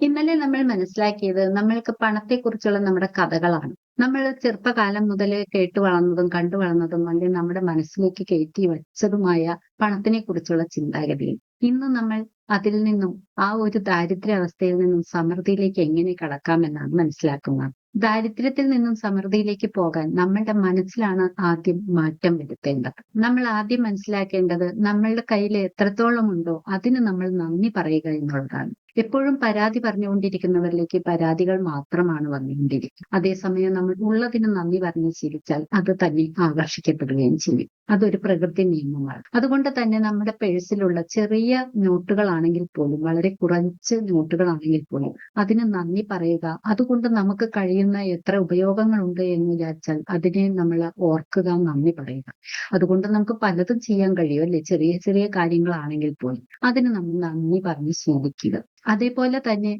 ഇന്നലെ നമ്മൾ മനസ്സിലാക്കിയത് നമ്മൾക്ക് പണത്തെക്കുറിച്ചുള്ള നമ്മുടെ കഥകളാണ്. നമ്മൾ ചെറുപ്പകാലം മുതൽ കേട്ടു വളർന്നതും കണ്ടു വളർന്നതും അല്ലെങ്കിൽ നമ്മുടെ മനസ്സിലേക്ക് കയറ്റി വച്ചതുമായ പണത്തിനെക്കുറിച്ചുള്ള ചിന്താഗതി ഇന്ന് നമ്മൾ അതിൽ നിന്നും ആ ഒരു ദാരിദ്ര്യാവസ്ഥയിൽ നിന്നും സമൃദ്ധിയിലേക്ക് എങ്ങനെ കടക്കാമെന്നാണ് മനസ്സിലാക്കുന്നത്. ദാരിദ്ര്യത്തിൽ നിന്നും സമൃദ്ധിയിലേക്ക് പോകാൻ നമ്മളുടെ മനസ്സിലാണ് ആദ്യം മാറ്റം വരുത്തേണ്ടത്. നമ്മൾ ആദ്യം മനസ്സിലാക്കേണ്ടത് നമ്മളുടെ കയ്യിൽ എത്രത്തോളം ഉണ്ടോ അതിന് നമ്മൾ നന്ദി പറയുക എന്നുള്ളതാണ്. എപ്പോഴും പരാതി പറഞ്ഞുകൊണ്ടിരിക്കുന്നവരിലേക്ക് പരാതികൾ മാത്രമാണ് വന്നുകൊണ്ടിരിക്കുക. അതേസമയം നമ്മൾ ഉള്ളതിന് നന്ദി പറഞ്ഞ് ജീവിച്ചാൽ അത് തന്നെ ആകർഷിക്കപ്പെടുകയും ചെയ്യും. അതൊരു പ്രകൃതി നിയമമാണ്. അതുകൊണ്ട് തന്നെ നമ്മുടെ പേഴ്സിലുള്ള ചെറിയ നോട്ടുകളാണെങ്കിൽ പോലും വളരെ കുറച്ച് നോട്ടുകളാണെങ്കിൽ പോലും അതിന് നന്ദി പറയുക. അതുകൊണ്ട് നമുക്ക് കഴിയുന്ന എത്ര ഉപയോഗങ്ങളുണ്ട് എന്ന് വിചാരിച്ചാൽ അതിനെ നമ്മൾ ഓർക്കുക, നന്ദി പറയുക. അതുകൊണ്ട് നമുക്ക് പലതും ചെയ്യാൻ കഴിയും അല്ലെ ചെറിയ ചെറിയ കാര്യങ്ങളാണെങ്കിൽ പോലും. അതിന് നമ്മൾ നന്ദി പറഞ്ഞ് ശീലിക്കുക. അതേപോലെ തന്നെ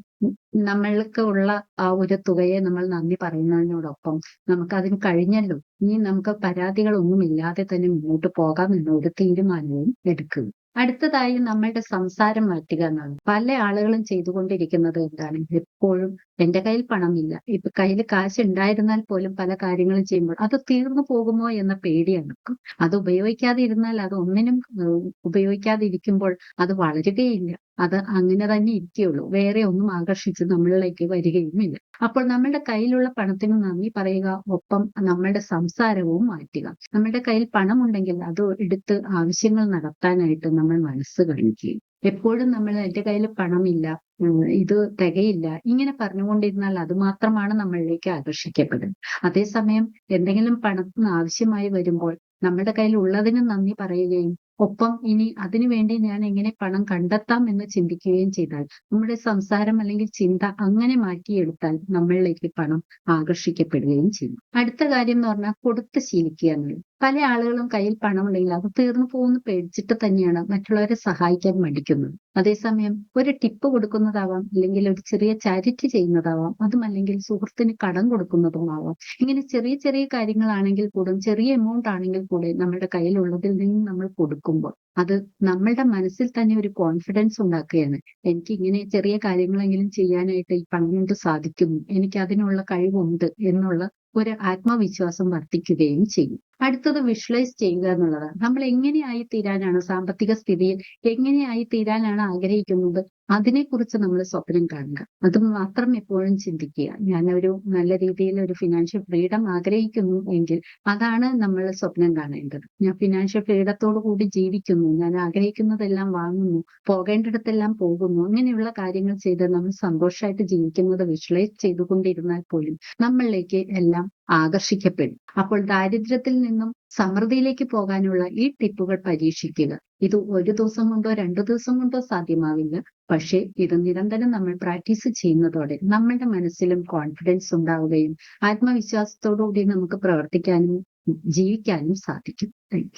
നമ്മൾക്ക് ഉള്ള ആ ഒരു തുകയെ നമ്മൾ നന്ദി പറയുന്നതിനോടൊപ്പം നമുക്ക് അതിന് കഴിഞ്ഞല്ലോ. ഇനി നമുക്ക് പരാതികളൊന്നുമില്ലാതെ തന്നെ മുന്നോട്ട് പോകാം എന്ന ഒരു തീരുമാനവും എടുക്കുക. അടുത്തതായി നമ്മളുടെ സംസാരം മാറ്റുക എന്നാണ്. പല ആളുകളും ചെയ്തുകൊണ്ടിരിക്കുന്നത് എന്താണ്? എപ്പോഴും എന്റെ കയ്യിൽ പണമില്ല. ഇപ്പൊ കയ്യിൽ കാശ് ഉണ്ടായിരുന്നാൽ പോലും പല കാര്യങ്ങളും ചെയ്യുമ്പോൾ അത് തീർന്നു പോകുമോ എന്ന പേടിയാണ്. അത് ഉപയോഗിക്കാതെ ഇരുന്നാൽ അത് ഒന്നിനും ഉപയോഗിക്കാതെ ഇരിക്കുമ്പോൾ അത് വളരുകയില്ല. അത് അങ്ങനെ തന്നെ ഇരിക്കുകയുള്ളൂ. വേറെ ഒന്നും ആകർഷിച്ച് നമ്മളിലേക്ക് വരികയുമില്ല. അപ്പോൾ നമ്മളുടെ കയ്യിലുള്ള പണത്തിന് നന്ദി പറയുക. ഒപ്പം നമ്മളുടെ സംസാരവും മാറ്റുക. നമ്മളുടെ കയ്യിൽ പണമുണ്ടെങ്കിൽ അത് എടുത്ത് ആവശ്യങ്ങൾ നടത്താനായിട്ട് നമ്മൾ മനസ്സ് കാണിക്കുകയും എപ്പോഴും നമ്മൾ എന്റെ കയ്യിൽ പണമില്ല, ഇത് തികയില്ല ഇങ്ങനെ പറഞ്ഞുകൊണ്ടിരുന്നാൽ അത് മാത്രമാണ് നമ്മളിലേക്ക് ആകർഷിക്കപ്പെടുന്നത്. അതേസമയം എന്തെങ്കിലും പണത്തിന് ആവശ്യമായി വരുമ്പോൾ നമ്മുടെ കയ്യിൽ ഉള്ളതിന് നന്ദി പറയുകയും ഒപ്പം ഇനി അതിനു വേണ്ടി ഞാൻ എങ്ങനെ പണം കണ്ടെത്താം എന്ന് ചിന്തിക്കുകയും ചെയ്താൽ നമ്മുടെ സംസാരം അല്ലെങ്കിൽ ചിന്ത അങ്ങനെ മാറ്റിയെടുത്താൽ നമ്മളിലേക്ക് പണം ആകർഷിക്കപ്പെടുകയും ചെയ്യും. അടുത്ത കാര്യം എന്ന് പറഞ്ഞാൽ കൊടുത്ത് ശീലിക്കുക എന്നുള്ളത്. പല ആളുകളും കയ്യിൽ പണമുണ്ടെങ്കിൽ അത് തീർന്നു പോകുന്നു പേടിച്ചിട്ട് തന്നെയാണ് മറ്റുള്ളവരെ സഹായിക്കാൻ മടിക്കുന്നത്. അതേസമയം ഒരു ടിപ്പ് കൊടുക്കുന്നതാവാം അല്ലെങ്കിൽ ഒരു ചെറിയ ചാരിറ്റി ചെയ്യുന്നതാവാം അതും അല്ലെങ്കിൽ സുഹൃത്തിന് കടം കൊടുക്കുന്നതുമാവാം. ഇങ്ങനെ ചെറിയ ചെറിയ കാര്യങ്ങളാണെങ്കിൽ കൂടും ചെറിയ എമൗണ്ട് ആണെങ്കിൽ കൂടെ നമ്മുടെ കയ്യിലുള്ളതിൽ നിന്ന് നമ്മൾ കൊടുക്കുമ്പോൾ അത് നമ്മളുടെ മനസ്സിൽ തന്നെ ഒരു കോൺഫിഡൻസ് ഉണ്ടാക്കുകയാണ്. എനിക്ക് ഇങ്ങനെ ചെറിയ കാര്യങ്ങളെങ്കിലും ചെയ്യാനായിട്ട് ഈ പണം കൊണ്ട് സാധിക്കുന്നു. എനിക്ക് അതിനുള്ള കഴിവുണ്ട് എന്നുള്ള ഒരു ആത്മവിശ്വാസം വർദ്ധിക്കുകയും ചെയ്യും. അടുത്തത് വിഷ്വലൈസ് ചെയ്യുക എന്നുള്ളതാണ്. നമ്മൾ എങ്ങനെയായി തീരാനാണ് സാമ്പത്തിക സ്ഥിതിയിൽ എങ്ങനെയായി തീരാനാണ് ആഗ്രഹിക്കുന്നത് അതിനെക്കുറിച്ച് നമ്മൾ സ്വപ്നം കാണുക. അത് മാത്രം എപ്പോഴും ചിന്തിക്കുക. ഞാൻ ഒരു നല്ല രീതിയിൽ ഒരു ഫിനാൻഷ്യൽ ഫ്രീഡം ആഗ്രഹിക്കുന്നു എങ്കിൽ അതാണ് നമ്മൾ സ്വപ്നം കാണേണ്ടത്. ഞാൻ ഫിനാൻഷ്യൽ ഫ്രീഡത്തോടു കൂടി ജീവിക്കുന്നു. ഞാൻ ആഗ്രഹിക്കുന്നതെല്ലാം വാങ്ങുന്നു. പോകേണ്ടിടത്തെല്ലാം പോകുന്നു. അങ്ങനെയുള്ള കാര്യങ്ങൾ ചെയ്ത് നമ്മൾ സന്തോഷമായിട്ട് ജീവിക്കുന്നത് വിഷ്വലൈസ് ചെയ്തുകൊണ്ടിരുന്നാൽ പോലും നമ്മളിലേക്ക് എല്ലാം ആകർഷിക്കപ്പെടും. അപ്പോൾ ദാരിദ്ര്യത്തിൽ നിന്നും സമൃദ്ധിയിലേക്ക് പോകാനുള്ള ഈ ടിപ്പുകൾ പരീക്ഷിക്കുക. ഇത് ഒരു ദിവസം കൊണ്ടോ രണ്ടു ദിവസം കൊണ്ടോ സാധ്യമാവില്ല. പക്ഷേ ഇത് നിരന്തരം നമ്മൾ പ്രാക്ടീസ് ചെയ്യുന്നതോടെ നമ്മളുടെ മനസ്സിലും കോൺഫിഡൻസ് ഉണ്ടാവുകയും ആത്മവിശ്വാസത്തോടു കൂടി നമുക്ക് പ്രവർത്തിക്കാനും ജീവിക്കാനും സാധിക്കും. താങ്ക്.